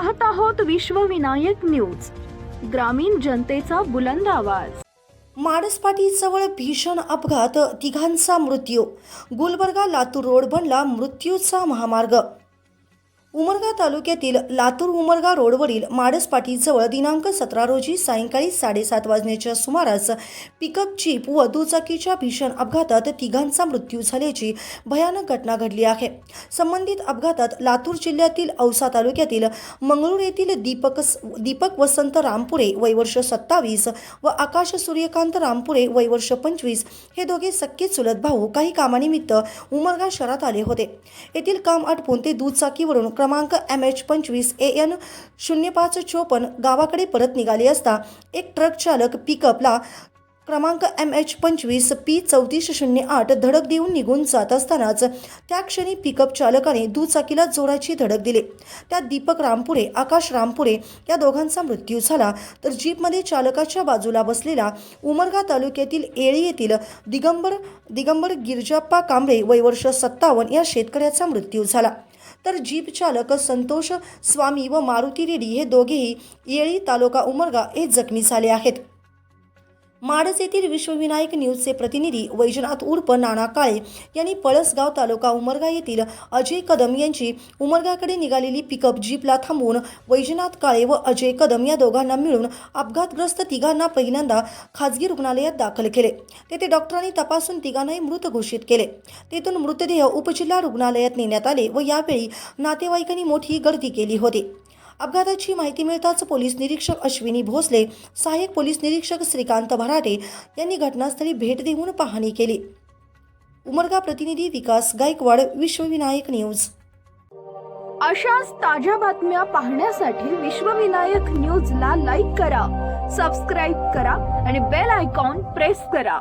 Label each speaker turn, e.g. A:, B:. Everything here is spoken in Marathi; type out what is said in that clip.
A: पाहत आहोत विश्वविनायक न्यूज ग्रामीण जनतेचा बुलंद आवाज.
B: माडसपाटीजवळ भीषण अपघात तिघांचा मृत्यू. गुलबर्गा लातूर रोड बनला मृत्यूचा महामार्ग. उमरगा तालुक्यातील लातूर उमरगा रोडवरील माडसपाटीजवळ दिनांक सतरा रोजी सायंकाळी साडेसात वाजण्याच्या सुमारास पिकअप जीप व दुचाकीच्या भीषण अपघातात तिघांचा मृत्यू झाल्याची भयानक घटना घडली आहे. संबंधित अपघातात लातूर जिल्ह्यातील औसा तालुक्यातील मंगळूर येथील दीपक दीपक वसंत रामपुरे वय वर्ष सत्तावीस व आकाश सूर्यकांत रामपुरे वय वर्ष पंचवीस हे दोघे सख्खे चुलत भाऊ काही कामानिमित्त उमरगा शहरात आले होते. येथील काम आटपून ते दुचाकीवरून क्रमांक एम एच पंचवीस ए एन शून्य पाच चोपन्न गावाकडे परत निघाली असता एक ट्रक चालक पिकअपला क्रमांक एम एच पंचवीस पी चौतीस शून्य आठ धडक देऊन निघून जात असतानाच त्या क्षणी पिकअप चालकाने दुचाकीला जोराची धडक दिली. त्यात दीपक रामपुरे आकाश रामपुरे या दोघांचा मृत्यू झाला. तर जीपमध्ये चालकाच्या बाजूला बसलेला उमरगा तालुक्यातील येळी येथील दिगंबर दिगंबर गिरजाप्पा कांबळे वय वर्ष सत्तावन्न या शेतकऱ्याचा मृत्यू झाला. तर जीप चालक संतोष स्वामी व मारुती रेड्डी हे दोघेही येळी तालुका उमरगा हे जखमी झाले आहेत. माडस येथील विश्वविनायक न्यूजचे प्रतिनिधी वैजनाथ उर्फ नाना काळे यांनी पळसगाव तालुका उमरगा येथील अजय कदम यांची उमरगाकडे निघालेली पिकअप जीपला थांबवून वैजनाथ काळे व अजय कदम या दोघांना मिळून अपघातग्रस्त तिघांना पहिल्यांदा खाजगी रुग्णालयात दाखल केले. तेथे डॉक्टरांनी तपासून तिघांनाही मृत घोषित केले. तेथून मृतदेह उपजिल्हा रुग्णालयात नेण्यात आले व यावेळी नातेवाईकांनी मोठी गर्दी केली होती. अपघाताची माहिती मिळताच पोलीस निरीक्षक अश्विनी भोसले सहाय्यक पोलीस निरीक्षक श्रीकांत भराटे यांनी घटनास्थळी भेट देऊन पाहणी केली. उमरगा प्रतिनिधी विकास गायकवाड विश्वविनायक न्यूज.
A: अशाच ताज्या बातम्या पाहण्यासाठी विश्वविनायक न्यूजला लाईक करा सबस्क्राईब करा आणि बेल आयकॉन प्रेस करा.